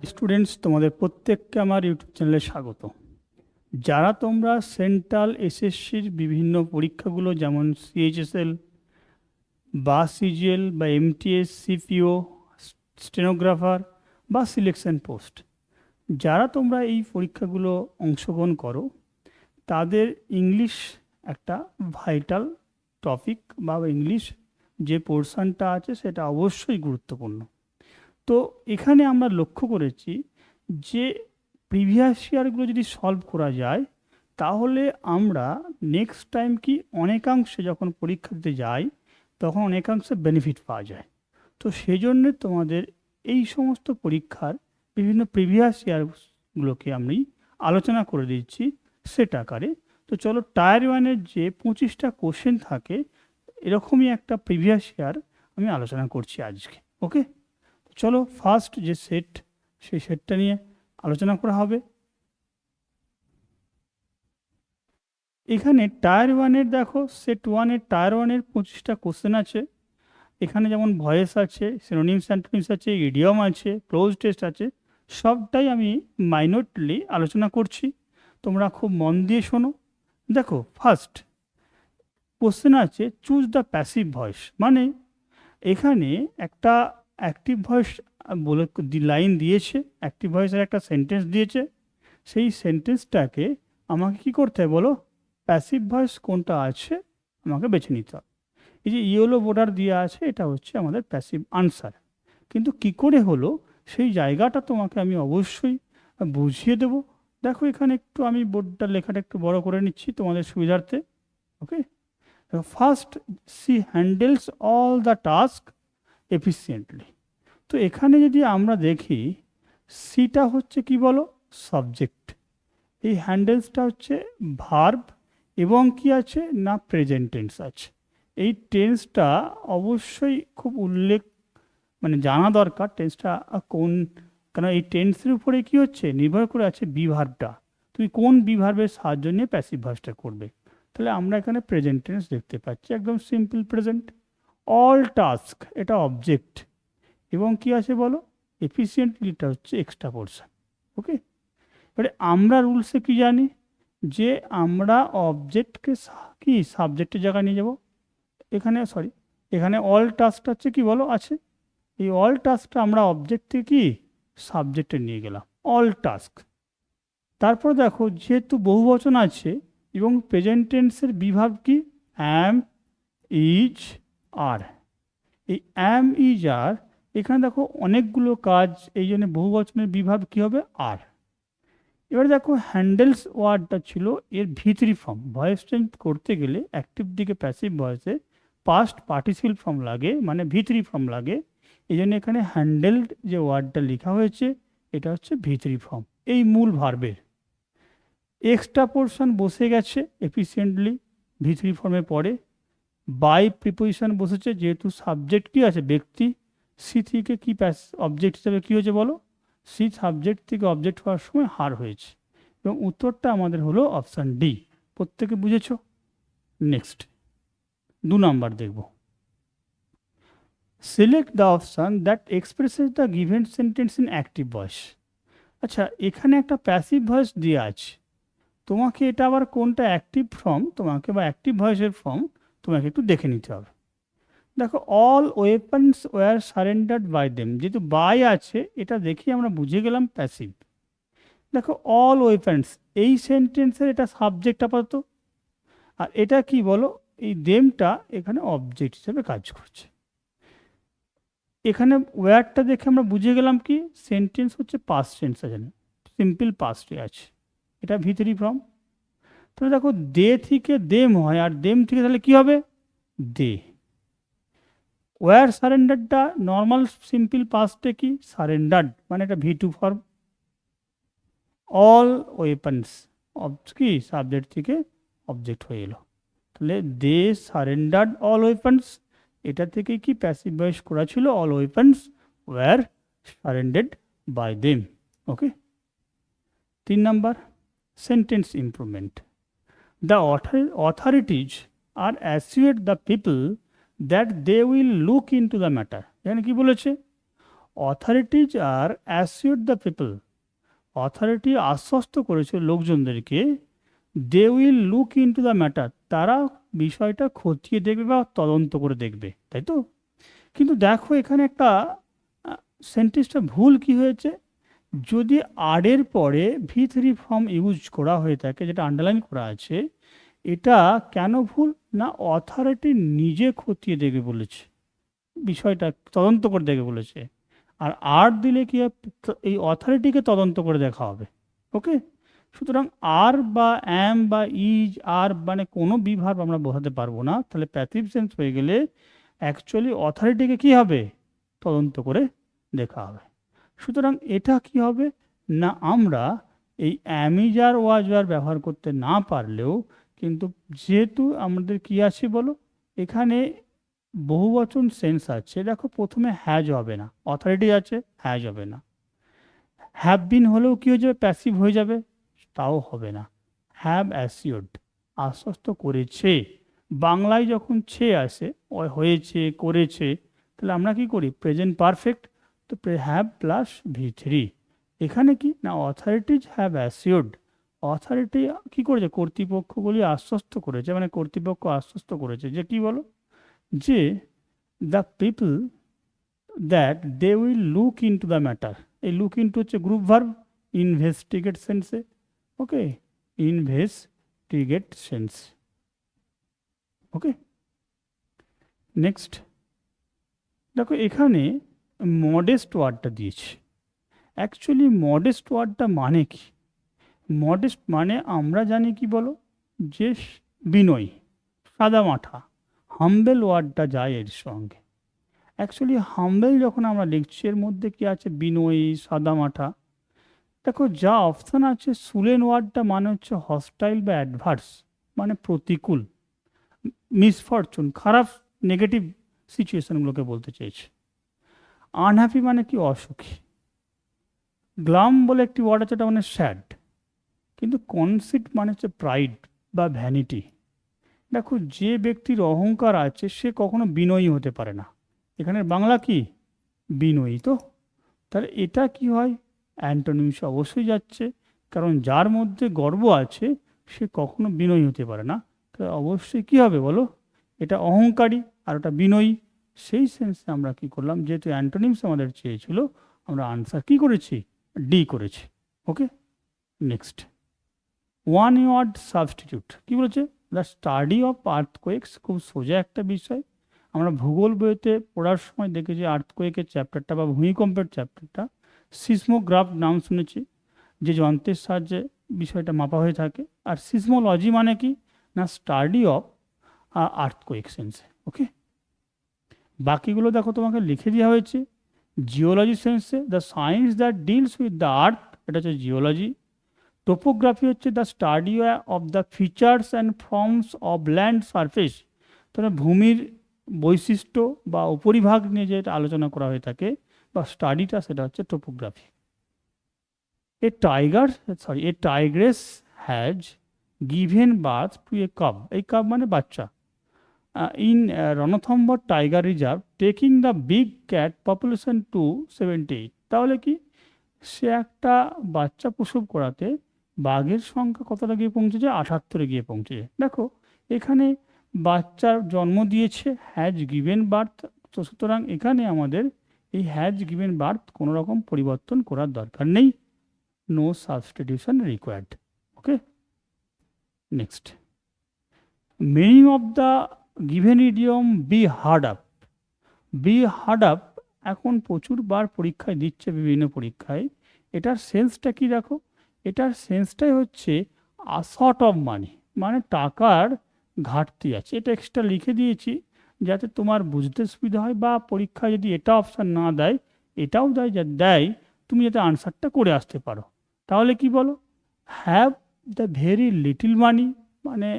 Students তোমাদের প্রত্যেককে আমার ইউটিউব চ্যানেলে স্বাগত। যারা তোমরা সেন্ট্রাল এসএসসির বিভিন্ন পরীক্ষাগুলো, যেমন সিএইচএসএল বা সিজিএল বা এমটিএস সিপিও স্টেনোগ্রাফার বা সিলেকশন পোস্ট যারা তোমরা এই পরীক্ষাগুলো অংশগ্রহণ করো, তাদের ইংলিশ একটা ভাইটাল টপিক বা ইংলিশ যে পোর্শনটা আছে, সেটা অবশ্যই গুরুত্বপূর্ণ। তো এখানে আমরা লক্ষ্য করেছি যে প্রিভিয়াস ইয়ারগুলো যদি সলভ করা যায়, তাহলে আমরা নেক্সট টাইম কি অনেকাংশে যখন পরীক্ষা দিতে যাই, তখন অনেকাংশে বেনিফিট পাওয়া যায়। তো সেই জন্যে তোমাদের এই সমস্ত পরীক্ষার বিভিন্ন প্রিভিয়াস ইয়ারগুলোকে আমি আলোচনা করে দিচ্ছি সেট আকারে। তো চলো টায়ার ওয়ানের যে পঁচিশটা কোশ্চেন থাকে, এরকমই একটা প্রিভিয়াস ইয়ার আমি আলোচনা করছি আজকে ওকে চলো ফার্স্ট যে সেট সেই সেটটা নিয়ে আলোচনা করা হবে। এখানে টায়ার ওয়ানের দেখো সেট ওয়ানের টায়ার ওয়ানের পঁচিশটা কোশ্চেন আছে। এখানে যেমন ভয়েস আছে সিনোনিমস অ্যান্টোনিমস আছে ইডিয়ম আছে ক্লোজ টেস্ট আছে, সবটাই আমি মাইনরলি আলোচনা করছি। তোমরা খুব মন দিয়ে শোনো। দেখো ফার্স্ট কোশ্চেন আছে চুজ দ্য প্যাসিভ ভয়েস মানে এখানে একটা অ্যাক্টিভ ভয়েস বলে লাইন দিয়েছে অ্যাক্টিভ ভয়েসের একটা সেন্টেন্স দিয়েছে। সেই সেন্টেন্সটাকে আমাকে কি করতে হবে বলো? প্যাসিভ ভয়েস কোনটা আছে? আমাকে বেছে নিতে হবে। এই যে ইয়েলো বর্ডার দেওয়া আছে, এটা হচ্ছে আমাদের প্যাসিভ আনসার কিন্তু কি করে হলো? সেই জায়গাটা তোমাকে আমি অবশ্যই বুঝিয়ে দেব। দেখো এখানে একটু আমি বোর্ডটা লেখাটা একটু বড় করে নিচ্ছি তোমাদের সুবিধার্থে okay first she handles all the task efficiently তো এখানে যদি আমরা দেখি সিটা হচ্ছে কি বলো? সাবজেক্ট এই হ্যান্ডেলসটা হচ্ছে ভার্ব এবং কি আছে? না প্রেজেন্ট টেন্স আছে। এই টেন্সটা অবশ্যই খুব উল্লেখ মানে জানা দরকার টেন্সটা কোন কারণ এই টেন্সের উপরে কি হচ্ছে? নির্ভর করে আছে বিভার্বটা। তুমি কোন বিভার্বের সাহায্য নিয়ে প্যাসিভ ভার্সটা করবে? তাহলে আমরা এখানে প্রেজেন্ট টেন্স দেখতে পাচ্ছি, একদম সিম্পল প্রেজেন্ট অল টাস্ক এটা অবজেক্ট এবং কি আছে বলো? এফিসিয়েন্টলিটা হচ্ছে এক্সট্রা পোর্শন ওকে এবারে আমরা রুলসে কি জানি? যে আমরা অবজেক্টকে কি সাবজেক্টের জায়গায় নিয়ে যাব? এখানে সরি এখানে অল টাস্কটা হচ্ছে কি বলো? আছে। এই অল টাস্কটা আমরা অবজেক্ট থেকে কি? সাবজেক্টে নিয়ে গেলাম। অল টাস্ক তারপর দেখো, যেহেতু বহু বচন আছে, এবং প্রেজেন্ট টেন্সের বিভাগ কি? Am is are. এই অ্যাম ইজ আর এখানে দেখো অনেকগুলো কাজ, এই জন্য বহু বচনের বিভাগ কী হবে? আর। এবার দেখো হ্যান্ডেলস ওয়ার্ডটা ছিল, এর ভিতরি ফর্ম ভয়েস চেঞ্জ করতে গেলে অ্যাক্টিভ দিকে প্যাসিভ ভয়েসে পাস্ট পার্টিসিল ফর্ম লাগে মানে ভিতরি ফর্ম লাগে। এই জন্য এখানে হ্যান্ডেলড যে ওয়ার্ডটা লেখা হয়েছে, এটা হচ্ছে ভিতরি ফর্ম এই মূল ভার্বের এক্সট্রা পোর্শন বসে গেছে এফিসিয়েন্টলি ভিতরি ফর্মে পড়ে। বাই প্রিপোজিশন বসেছে, যেহেতু সাবজেক্ট কী আছে? ব্যক্তি সি থেকে কি অবজেক্ট হিসাবে কী হয়েছে বলো? সি সাবজেক্ট থেকে অবজেক্ট হওয়ার সময় হার হয়েছে। এবং উত্তরটা আমাদের হলো অপশান ডি প্রত্যেকে বুঝেছ? নেক্সট দু নাম্বার দেখব। Select the option that expresses the given sentence in active voice আচ্ছা এখানে একটা প্যাসিভ ভয়েস দেওয়া আছে। তোমাকে এটা আবার কোনটা অ্যাক্টিভ ফর্ম তোমাকে বা অ্যাক্টিভ ভয়েসের ফর্ম তোমাকে একটু দেখে নিতে হবে। দেখো all weapons were surrendered by them যেহেতু বাই আছে, এটা দেখি আমরা বুঝে গেলাম প্যাসিভ দেখো অল ওয়েপন্স এই সেন্টেন্সের এটা সাবজেক্ট আপাতত। আর এটা কি বলো, এই দেমটা এখানে অবজেক্ট হিসেবে কাজ করছে। এখানে ওয়ারটা দেখে আমরা বুঝে গেলাম কি সেন্টেন্স হচ্ছে পাস্ট টেন্স আছে সিম্পল পাস্টে আছে। এটা ভিতরি ফর্ম তাহলে দেখো দে থেকে দেম হয়, আর দেম থেকে তাহলে কি হবে? দে। ওয়ার সারেন্ডারটা নর্মাল সিম্পল পাস্টে কি? সারেন্ডার্ড মানে এটা V two form all weapons কি? সাবজেক্ট থেকে অবজেক্ট হয়ে এলো। তাহলে দে সারেন্ডার্ড অল ওয়েপন্স এটা থেকে কি প্যাসিভ ভয়েস করা ছিল? All weapons were surrendered by them okay তিন number sentence improvement the authorities are assured the people that they will look into the matter এখানে কি বলেছে? Authorities are assure the people authority আশ্বস্ত করেছে লোকজনদেরকে they will look into the matter তারা বিষয়টা খতিয়ে দেখবে বা তদন্ত করে দেখবে, তাই তো? কিন্তু দেখো এখানে একটা সেন্টেন্সটা ভুল কি হয়েছে? যদি আরের পরে ভি থ্রি ফর্ম ইউজ করা হয়ে থাকে, যেটা আন্ডারলাইন করা আছে এটা কেন ভুল না অথরিটি নিজে খতিয়ে দেখে বলেছে? বিষয়টা তদন্ত করে দেখে বলেছে। আর আর দিলে কি? এই অথরিটিকে তদন্ত করে দেখা হবে। ওকে? সুতরাং আর বা অ্যাম বা ইজ আর মানে কোনো বিভাগ আমরা বোঝাতে পারব না। তাহলে প্যাসিভ সেন্স হয়ে গেলে অ্যাকচুয়ালি অথরিটিকে কি হবে? তদন্ত করে দেখা হবে। সুতরাং এটা কি হবে? না আমরা এই অ্যামিজার ওয়াজার ব্যবহার করতে না পারলেও কিন্তু যেহেতু আমাদের কি আছে বলো? এখানে বহুবচন সেন্স আছে। দেখো প্রথমে হ্যাজ হবে না। অথরিটি আছে হ্যাজ হবে না। হ্যাভ বিন হলেও কি হয়ে যাবে? প্যাসিভ হয়ে যাবে। তাও হবে না। হ্যাভ অ্যাসিওর্ড আশ্বস্ত করেছে। বাংলায় যখন ছে আসে হয়েছে, করেছে, তাহলে আমরা কি করি? প্রেজেন্ট পারফেক্ট তো হ্যাভ প্লাস ভি থ্রি এখানে কি? না অথরিটিজ হ্যাভ অ্যাসিওর্ড অথরিটি কি করেছে? কর্তৃপক্ষগুলি আশ্বস্ত করেছে মানে কর্তৃপক্ষ আশ্বস্ত করেছে। যে কি বলো? যে the people that they will look into the matter এই লুক ইনটু হচ্ছে গ্রুপ ভার্ব ইনভেস্টিগেট সেন্সে okay investigate sense okay next দেখো, এখানে মডেস্ট ওয়ার্ডটা দিয়েছে। অ্যাকচুয়ালি মডেস্ট ওয়ার্ডটা মানে কি? মডেস্ট মানে আমরা জানি কি বলো? যে বিনয়ী সাদামাঠা হাম্বেল ওয়ার্ডটা যায় এর সঙ্গে। অ্যাকচুয়ালি হাম্বেল যখন আমরা লিখছি, এর মধ্যে কি আছে? বিনয়ী সাদামাঠা দেখো, যা অপশান আছে সুলেন ওয়ার্ডটা মানে হচ্ছে হস্টাইল বা অ্যাডভার্স মানে প্রতিকূল মিসফরচুন খারাপ নেগেটিভ সিচুয়েশনগুলোকে বলতে চেয়েছে আনহ্যাপি মানে কি? অসুখী। গ্লাম বলে একটি ওয়ার্ড আছে এটা মানে স্যাড কিন্তু কনসিট মানে হচ্ছে প্রাইড বা ভ্যানিটি। দেখো, যে ব্যক্তির অহংকার আছে, সে কখনো বিনয়ী হতে পারে না। এখানের বাংলা কি? বিনয়ী তো। তাহলে এটা কি হয়? অ্যান্টোনিমস অবশ্যই যাচ্ছে, কারণ যার মধ্যে গর্ব আছে, সে কখনো বিনয়ী হতে পারে না। তাহলে অবশ্যই কি হবে বলো? এটা অহংকারী আর ওটা বিনয়ী। সেই সেন্সে আমরা কি করলাম? যেহেতু অ্যান্টোনিমস আমাদের চেয়েছিল, আমরা আনসার কি করেছি? ডি করেছি। Okay? Next. One word substitute কি বলেছে? দ্য স্টাডি অফ আর্থকোয়েক্স খুব সোজা একটা বিষয়। আমরা ভূগোল বইতে পড়ার সময় দেখেছি আর্থকোয়েকের চ্যাপ্টারটা বা ভূমিকম্পের চ্যাপ্টারটা সিসমোগ্রাফ নাম শুনেছি, যে যন্ত্রের সাহায্যে বিষয়টা মাপা হয়ে থাকে। আর সিসমোলজি মানে কি? না স্টাডি অফ আর্থকোয়েক সেন্সে ওকে বাকিগুলো দেখো তোমাকে লিখে দেওয়া হয়েছে। জিওলজি সেন্সে the science that deals with the earth এটা হচ্ছে জিওলজি টোপোগ্রাফি হচ্ছে the study of the features and forms of land surface তাহলে ভূমির বৈশিষ্ট্য বা উপরিভাগ নিয়ে যেটা আলোচনা করা হয়ে থাকে বা স্টাডিটা সেটা হচ্ছে topography a tiger sorry a tigress has given birth to a cub এই কাব মানে বাচ্চা। In Ranthambore tiger reserve taking the big cat population two seventy eight তাহলে কি? সে একটা বাচ্চা প্রসব করাতে বাঘের সংখ্যা কতটা গিয়ে পৌঁছেছে? আঠাত্তরে গিয়ে পৌঁছেছে। দেখো, এখানে বাচ্চার জন্ম দিয়েছে হ্যাজ গিভেন বার্থ তো সুতরাং এখানে আমাদের এই হ্যাজ গিভেন বার্থ কোনো রকম পরিবর্তন করার দরকার নেই। No substitution required okay next meaning of the given idiom be hard up be hard up এখন প্রচুরবার পরীক্ষায় দিচ্ছে বিভিন্ন পরীক্ষায়। এটার সেন্সটা কি দেখো? এটার সেন্সটাই হচ্ছে শর্ট অফ মানি মানে টাকার ঘাটতি আছে। এটা এক্সট্রা লিখে দিয়েছি যাতে তোমার বুঝতে সুবিধা হয় বা পরীক্ষায় যদি এটা অপশান না দেয়, এটাও দেয় যা, দেয়, তুমি যাতে আনসারটা করে আসতে পারো। তাহলে কি বলো? Have the very little money মানে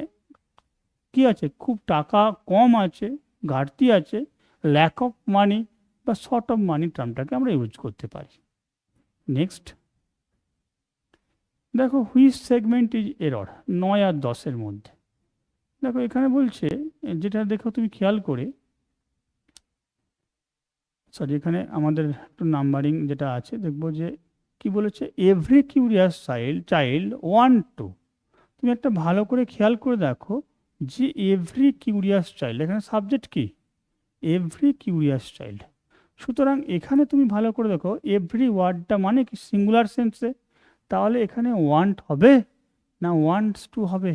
কি আছে? খুব টাকা কম আছে, ঘাটতি আছে ল্যাক অফ মানি বা শর্ট অফ মানি টার্মটাকে আমরা ইউজ করতে পারি। নেক্সট দেখো হুইচ সেগমেন্ট ইজ এরর নয় আর দশের মধ্যে। দেখো এখানে বলছে, যেটা দেখো তুমি খেয়াল করে সরি এখানে আমাদের একটু নাম্বারিং যেটা আছে, দেখব যে কি বলেছে every curious child child one two তুমি একটা ভালো করে খেয়াল করে দেখো যে এভরি কিউরিয়াস চাইল্ড এখানে সাবজেক্ট কি? এভরি কিউরিয়াস চাইল্ড সুতরাং এখানে তুমি ভালো করে দেখো এভরি ওয়ার্ডটা মানে কি? সিঙ্গুলার সেন্সে তাহলে এখানে ওয়ান্ট হবে না ওয়ান্টস টু হবে?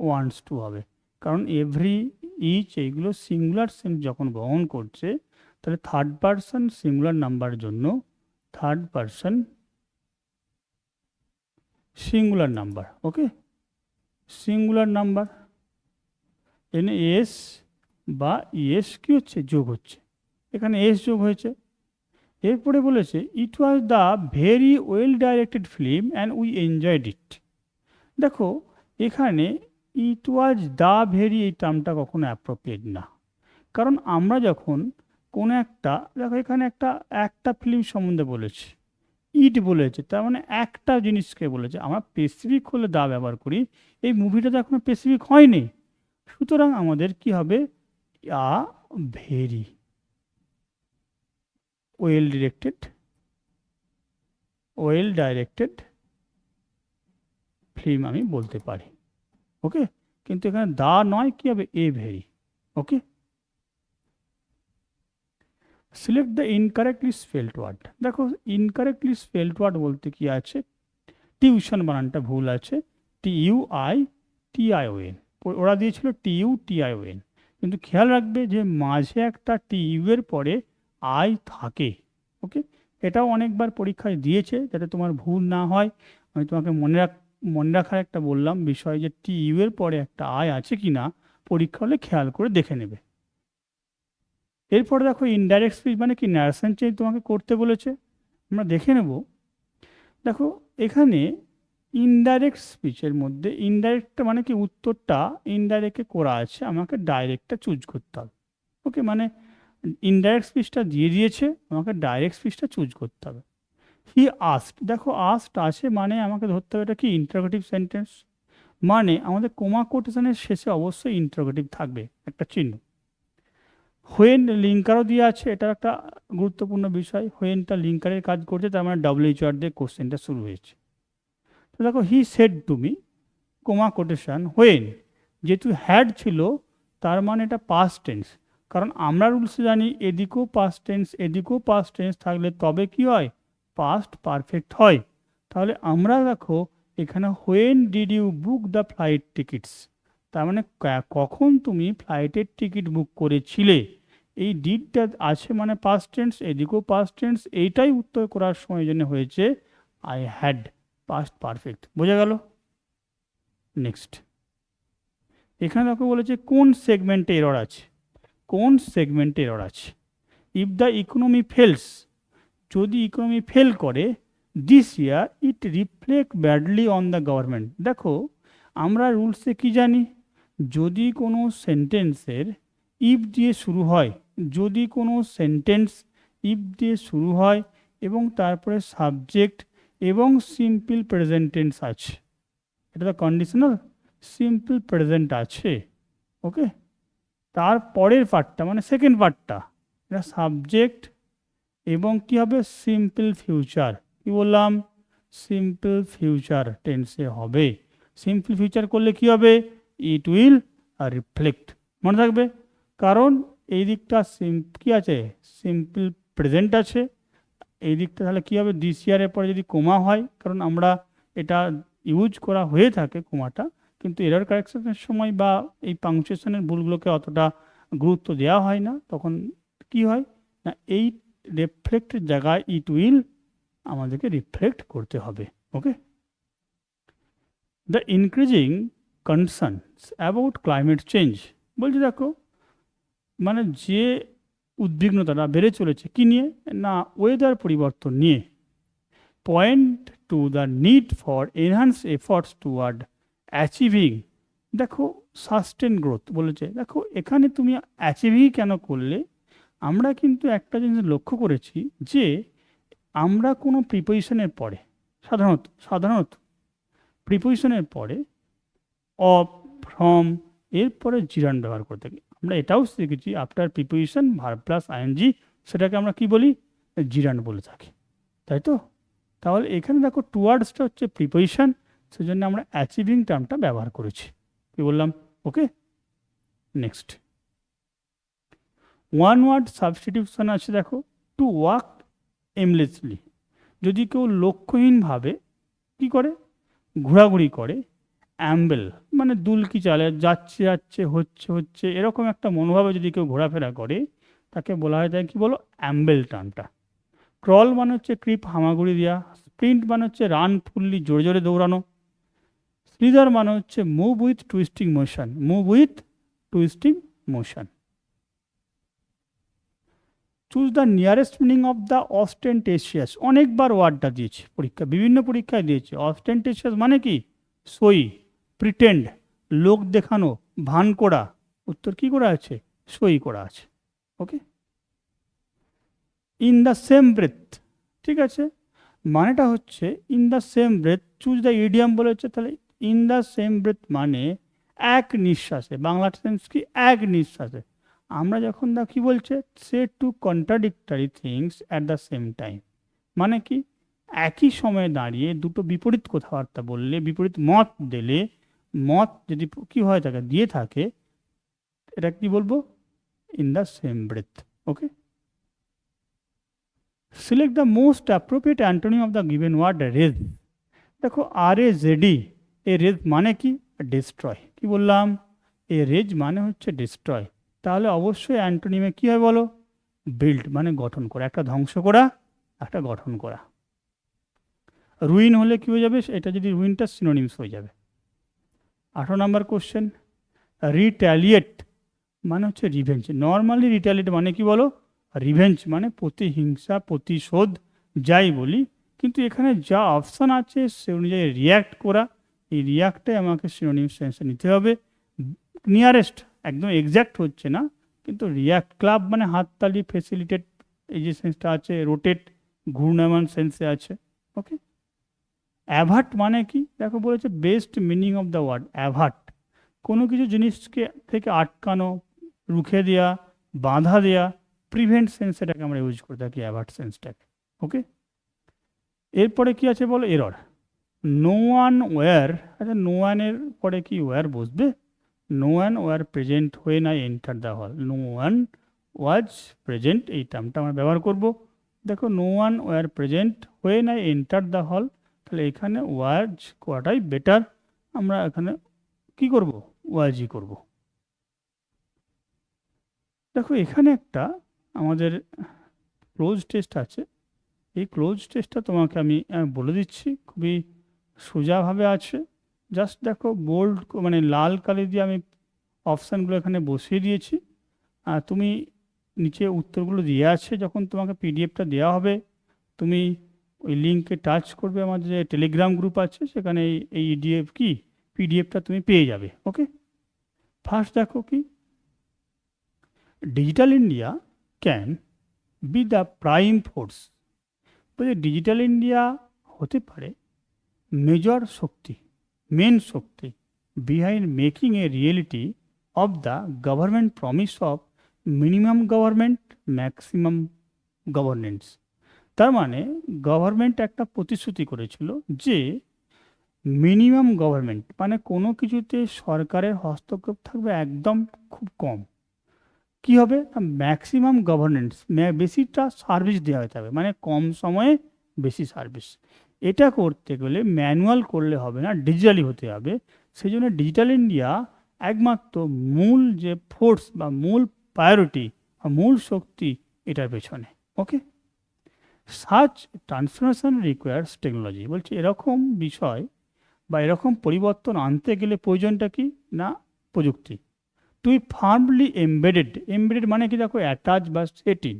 ওয়ান্টস টু হবে। কারণ এভরি ইচ এইগুলো সিঙ্গুলার সেন্স যখন বহন করছে, তাহলে থার্ড পারসন সিঙ্গুলার নাম্বার জন্য third person singular number okay singular number এনে এস বা এস কি হচ্ছে, যোগ হচ্ছে। এখানে এস যোগ হয়েছে এরপরে বলেছে it was the very well directed film and we enjoyed it দেখো, এখানে ইট ওয়াজ দ্য ভেরি এই টার্মটা কখনো অ্যাপ্রোপ্রিয়েট না। কারণ আমরা যখন কোনো একটা, দেখো এখানে একটা একটা ফিল্ম সম্বন্ধে বলেছে। ইট বলেছে, তার মানে একটা জিনিসকে বলেছে। আমরা স্পেসিফিক হলে দা ব্যবহার করি। এই মুভিটা তো এখনও স্পেসিফিক হয়নি। সুতরাং আমাদের কি হবে? A very well directed well directed film আমি বলতে পারি ওকে কিন্তু এখানে দা নয়, কি হবে? A very okay select the incorrectly spelled word দেখো ইনকারেক্টলি স্পেল্ড ওয়ার্ড বলতে কি আছে? টিউশন বানানটা ভুল আছে T U I T I O N ওরা দিয়েছিল T U T I O N কিন্তু খেয়াল রাখবে যে মাঝে একটা টি ইউ এর পরে আই থাকে ওকে এটাও অনেকবার পরীক্ষায় দিয়েছে যাতে তোমার ভুল না হয়। আমি তোমাকে মনে রাখ, মনে রাখার একটা বললাম বিষয় যে টি ইউ এর পরে একটা আই আছে কি না পরীক্ষা হলে খেয়াল করে দেখে নেবে। এরপরে দেখো ইনডাইরেক্ট স্পিচ মানে কি? ন্যারেশন চেঞ্জ তোমাকে করতে বলেছে। আমরা দেখে নেব। দেখো এখানে ইনডাইরেক্ট স্পিচের মধ্যে ইনডাইরেক্টটা মানে কি? উত্তরটা ইনডাইরেক্টে করা আছে, আমাকে ডাইরেক্টটা চুজ করতে হবে ওকে মানে ইনডাইরেক্ট স্পিচটা দিয়ে দিয়েছে, আমাকে ডাইরেক্ট স্পিচটা চুজ করতে হবে। হি আস্ট দেখো আস্ট আছে মানে আমাকে ধরতে হবে এটা কি ইন্টারোগেটিভ সেন্টেন্স মানে আমাদের কোমা কোটেশনের শেষে অবশ্যই ইন্টারোগেটিভ থাকবে, একটা চিহ্ন। হোয়েন লিঙ্কারও দিয়ে আছে এটা একটা গুরুত্বপূর্ণ বিষয়। হোয়েনটা লিঙ্কারের কাজ করছে, তার মানে ডাব্লিউএইচআর দিয়ে কোশ্চেনটা শুরু হয়েছে। তো দেখো he said to me comma quotation when যেহেতু হ্যাড ছিল, তার মানে এটা পাস্ট টেন্স কারণ আমরা রুলস জানি, এদিকেও পাস্ট টেন্স এদিকেও পাস্ট টেন্স থাকলে তবে কি হয়? পাস্ট পারফেক্ট হয়। তাহলে আমরা দেখো, এখানে when did you book the flight tickets তার মানে কখন তুমি ফ্লাইটের টিকিট বুক করেছিলে? এই ডিডটা আছে মানে পাস্ট টেন্স এদিকেও পাস্ট টেন্স এইটাই উত্তর করার সময় জন্য হয়েছে আই হ্যাড পাস্ট পারফেক্ট বোঝা গেল? নেক্সট এখানে দেখো বলেছে, কোন সেগমেন্টে এরর আছে? কোন সেগমেন্টে এরর আছে ইফ দ্য ইকোনমি ফেলস যদি ইকোনমি ফেল করে this year it reflect badly on the government দেখো, আমরা রুলসে কি জানি? যদি কোনো সেন্টেন্সের ইফ দিয়ে শুরু হয়, যদি কোনো সেন্টেন্স ইফ দিয়ে শুরু হয় এবং তারপরে সাবজেক্ট এবং সিম্পল প্রেজেন্টেন্স আছে। এটা তো কন্ডিশনাল সিম্পল প্রেজেন্ট আছে। ওকে তার পরের পার্টটা মানে সেকেন্ড পার্টটা এটা সাবজেক্ট এবং কি হবে? সিম্পল ফিউচার কি বললাম? সিম্পল ফিউচার টেন্সে হবে। সিম্পল ফিউচার করলে কি হবে? ইট উইল রিফ্লেক্ট মনে থাকবে? কারণ এই দিকটা সিম কী আছে? সিম্পল প্রেজেন্ট আছে। এই দিকটা তাহলে কী হবে? দিস ইয়ারের পরে যদি কোমা হয়, কারণ আমরা এটা ইউজ করা হয়ে থাকে কোমাটা কিন্তু এরর কারেকশনের সময় বা এই পাংচুয়েশনের ভুলগুলোকে অতটা গুরুত্ব দেওয়া হয় না। তখন কি হয়? না, এই রিফ্লেক্টের জায়গায় ইট উইল আমাদেরকে রিফ্লেক্ট করতে হবে okay the increasing concerns about climate change বলছি দেখো মানে যে উদ্বিগ্নতাটা বেড়ে চলেছে কি নিয়ে? না ওয়েদার পরিবর্তন নিয়ে। Point to the need for enhance efforts toward achieving দেখো সাস্টেন গ্রোথ বলেছে। দেখো এখানে তুমি অ্যাচিভিং কেন করলে? আমরা কিন্তু একটা জিনিস লক্ষ্য করেছি যে আমরা কোনো প্রিপোজিশনের পরে, সাধারণত সাধারণত প্রিপোজিশনের পরে অফ ফ্রম এরপরে জিরান ব্যবহার করে থাকি আমরা এটাও শিখেছি after preposition verb plus ING সেটাকে আমরা কি বলি? জিরান বলে থাকি। তাই তো? তাহলে এখানে দেখো টুয়ার্ডসটা হচ্ছে প্রিপোজিশন সেজন্য আমরা অ্যাচিভিং টার্মটা ব্যবহার করেছি। কি বললাম? Okay next one word substitution আছে দেখো টু ওয়াক এমলেসলি যদি কেউ লক্ষ্যহীনভাবে কি করে? ঘোরাঘুরি করে অ্যাম্বেল মানে দুলকি চালে, যাচ্ছে যাচ্ছে, হচ্ছে হচ্ছে, এরকম একটা মনোভাবে যদি কেউ ঘোরাফেরা করে, তাকে বলা হয় তাই কি বলো? অ্যাম্বেল টার্মটা ক্রল মানে হচ্ছে ক্রিপ হামাগুড়ি দেওয়া স্প্রিন্ট মানে হচ্ছে রান ফুললি, জোরে জোরে দৌড়ানো। স্লিদার মানে হচ্ছে move with twisting motion move with twisting motion choose the nearest meaning of the ostentatious অনেকবার ওয়ার্ডটা দিয়েছে পরীক্ষা বিভিন্ন পরীক্ষায় দিয়েছে। অস্টেন্টেশিয়াস মানে কি? সই প্রিটেন্ড লোক দেখানো, ভান করা। উত্তর কি করা আছে? সই করা আছে। Okay in the same breath ঠিক আছে? মানেটা হচ্ছে in the same breath choose the idiom বলে হচ্ছে তাহলে ইন দ্য সেম ব্রেথ মানে এক নিঃশ্বাসে। বাংলা সেন্স কি এক নিঃশ্বাসে। আমরা যখন দা কি বলছে? সে two contradictory things at the same time মানে কি? একই সময়ে দাঁড়িয়ে দুটো বিপরীত কথাবার্তা বললে, বিপরীত মত দিলে, মত যদি কি হয় থাকে দিয়ে থাকে, এটা কি বলব? In the same breath okay select the most appropriate antonym of the given word rage দেখো আর এ জেডি এ রেজ মানে কি? ডিস্ট্রয় কি বললাম? এ রেজ মানে হচ্ছে ডিস্ট্রয় তাহলে অবশ্যই অ্যান্টোনিমে কী হয় বলো? বিল্ড মানে গঠন করা। একটা ধ্বংস করা, একটা গঠন করা। রুইন হলে কী হয়ে যাবে? এটা যদি রুইনটা সিনোনিমস হয়ে যাবে। আঠারো নম্বর কোশ্চেন রিট্যালিয়েট মানে হচ্ছে রিভেঞ্জ নর্মালি রিট্যালিয়েট মানে কি বলো? রিভেঞ্জ মানে প্রতিহিংসা, প্রতিশোধ, যাই বলি। কিন্তু এখানে যা অপশান আছে, সে অনুযায়ী রিয়্যাক্ট করা। এই রিয়াক্টে আমাকে সিনোনিম সেন্সে নিতে হবে। নিয়ারেস্ট একদম এক্স্যাক্ট হচ্ছে না, কিন্তু রিয়াক্ট ক্লাব মানে হাততালি ফেসিলিটেড এই যে সেন্সটা আছে রোটেট ঘূর্ণায়মান সেন্সে আছে ওকে অ্যাভার্ট মানে কি? দেখো বলেছে best meaning of the word avert কোনো কিছু জিনিসকে থেকে আটকানো, রুখে দেওয়া বাঁধা দেওয়া প্রিভেন্ট সেন্স এটাকে আমরা ইউজ করে থাকি অ্যাভার্ট সেন্সটাকে ওকে এরপরে কি আছে বলো? এরর নো ওয়ান ওয়ার আচ্ছা নো ওয়ানের পরে কি ওয়ার বসবে? নো ওয়ান ওয়ার প্রেজেন্ট হয়ে I enter the hall no one was present এই টার্মটা আমরা ব্যবহার করব। দেখো নো ওয়ান ওয়ার প্রেজেন্ট হয়ে আই এন্টার দ্য হল তাহলে এখানে ওয়াজ করাটাই বেটার আমরা এখানে কি করব? ওয়াজই করব। দেখো, এখানে একটা আমাদের ক্লোজ টেস্ট আছে। এই ক্লোজ টেস্টটা তোমাকে আমি বলে দিচ্ছি। খুবই সোজাভাবে আছে। জাস্ট দেখো বোল্ড মানে লাল কালি দিয়ে আমি অপশানগুলো এখানে বসিয়ে দিয়েছি। আর তুমি নিচে উত্তরগুলো দিয়ে আছে, যখন তোমাকে পিডিএফটা দেওয়া হবে, তুমি ওই লিঙ্কে টাচ করবে, আমাদের যে টেলিগ্রাম গ্রুপ আছে, সেখানে এই এই ইডিএফ কি পিডিএফটা তুমি পেয়ে যাবে ওকে ফার্স্ট দেখো কি digital India can be the prime force বলছে ডিজিটাল ইন্ডিয়া হতে পারে মেজর শক্তি main Shakti behind making a reality of the government promise of minimum government maximum governance তার মানে গভর্নমেন্ট একটা প্রতিশ্রুতি করেছিল যে মিনিমাম গভর্নমেন্ট মানে কোনো কিছুতে সরকারের হস্তক্ষেপ থাকবে একদম খুব কম। কি হবে? ম্যাক্সিমাম গভর্নেন্স বেশিটা সার্ভিস দেওয়া হতে হবে মানে কম সময়ে বেশি সার্ভিস এটা করতে গেলে ম্যানুয়াল করলে হবে না ডিজিটালি হতে হবে। সেই জন্য ডিজিটাল ইন্ডিয়া একমাত্র মূল যে ফোর্স বা মূল প্রায়োরিটি বা মূল শক্তি এটার পেছনে okay search transformation requires technology বলছে, এরকম বিষয় বা এরকম পরিবর্তন আনতে গেলে প্রয়োজনটা কি? না, প্রযুক্তি। টুই ফার্মলি এমবেডেড এমবেডেড মানে কি? দেখো অ্যাটাচ বা সেটিং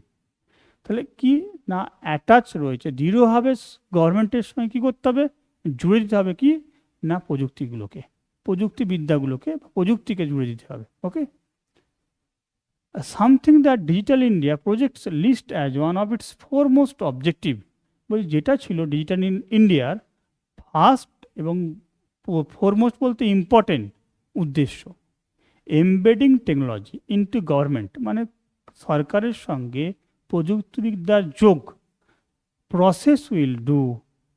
তাহলে কি না অ্যাটাচ রয়েছে? দৃঢ়ভাবে গভর্নমেন্টের সঙ্গে কী করতে হবে? জুড়ে দিতে হবে কি? না প্রযুক্তিগুলোকে, প্রযুক্তিবিদ্যাগুলোকে প্রযুক্তিকে জুড়ে দিতে হবে okay something that digital India projects list as one of its foremost objective বলছি যেটা ছিল ডিজিটাল ইন্ডিয়ার ফার্স্ট এবং ফোরমোস্ট বলতে ইম্পর্টেন্ট উদ্দেশ্য। এমবেডিং টেকনোলজি ইনটু গভর্নমেন্ট মানে সরকারের সঙ্গে প্রযুক্তিবিদ্যার যোগ process will do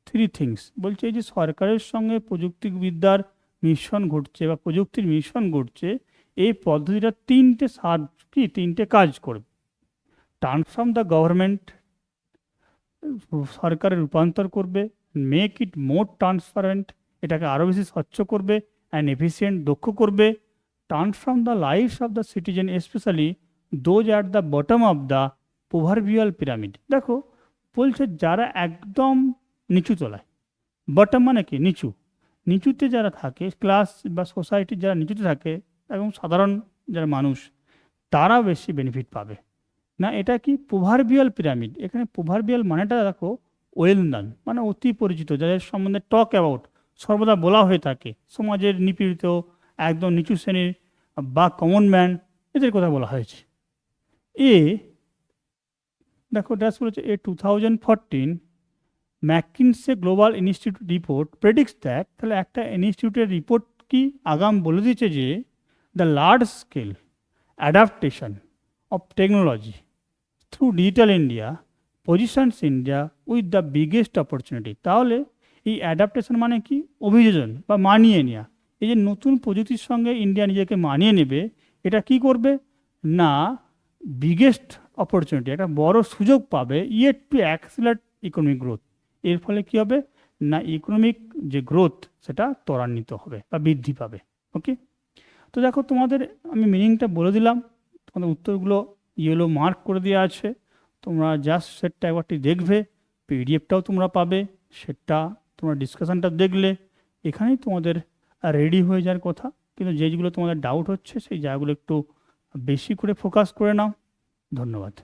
three things বলছে এই যে সরকারের সঙ্গে প্রযুক্তিবিদ্যার মিশন ঘটছে বা প্রযুক্তির মিশন ঘটছে, এই পদ্ধতিটা তিনটে সার কি তিনটে কাজ করবে। ট্রান্সফর্ম দ্য গভর্নমেন্ট সরকারের রূপান্তর করবে মেক ইট মোর ট্রান্সপারেন্ট এটাকে আরও বেশি স্বচ্ছ করবে অ্যান্ড এফিসিয়েন্ট দক্ষ করবে। Transform the lifes of the citizen specially those at the bottom of the proverbial pyramid. দেখো, বলছে যারা একদম নিচু তলায় বটম মানে কি? নিচু। নিচুতে যারা থাকে ক্লাস বা সোসাইটির যারা নিচুতে থাকে, এবং সাধারণ যারা মানুষ, তারা বেশি বেনিফিট পাবে। না, এটা কি প্রভারবিয়াল পিরামিড? এখানে প্রভারবিয়াল মানেটা দেখো ওয়েল নান মানে অতি পরিচিত, যাদের সম্বন্ধে টক অ্যাবাউট সর্বদা বলা হয়ে থাকে। সমাজের নিপীড়িত, একদম নিচু শ্রেণির বা কমন ম্যান এদের কথা বলা হয়েছে। এ দেখো ড্যাশ বলেছে a two thousand fourteen McKinsey Global Institute report predicts that তাহলে একটা ইনস্টিটিউটের রিপোর্ট কি আগাম বলে দিয়েছে যে the large scale adaptation of technology through digital India positions India with the biggest opportunity তাহলে এই অ্যাডাপ্টেশন মানে কি? অভিযোজন বা মানিয়ে নেওয়া এই যে নতুন প্রযুক্তির সঙ্গে ইন্ডিয়া নিজেকে মানিয়ে নেবে, এটা কি করবে? না বিগেস্ট অপরচুনিটি একটা বড় সুযোগ পাবে yet to accelerate economic growth এর ফলে কি হবে? না ইকোনমিক যে গ্রোথ সেটা ত্বরান্বিত হবে বা বৃদ্ধি পাবে। ওকে তো দেখো, তোমাদের আমি মিনিংটা বলে দিলাম। তোমাদের উত্তরগুলো ইয়েলো মার্ক করে দেওয়া আছে। তোমরা জাস্ট সেটটা একবারটি দেখবে পিডিএফটাও তোমরা পাবে সেটা তোমরা ডিসকাশনটা দেখলে। এখানেই তোমাদের রেডি হয়ে যাওয়ার কথা। কিন্তু যেগুলো তোমাদের ডাউট হচ্ছে, সেই জায়গাগুলো একটু বেশি করে ফোকাস করে নাও। ধন্যবাদ।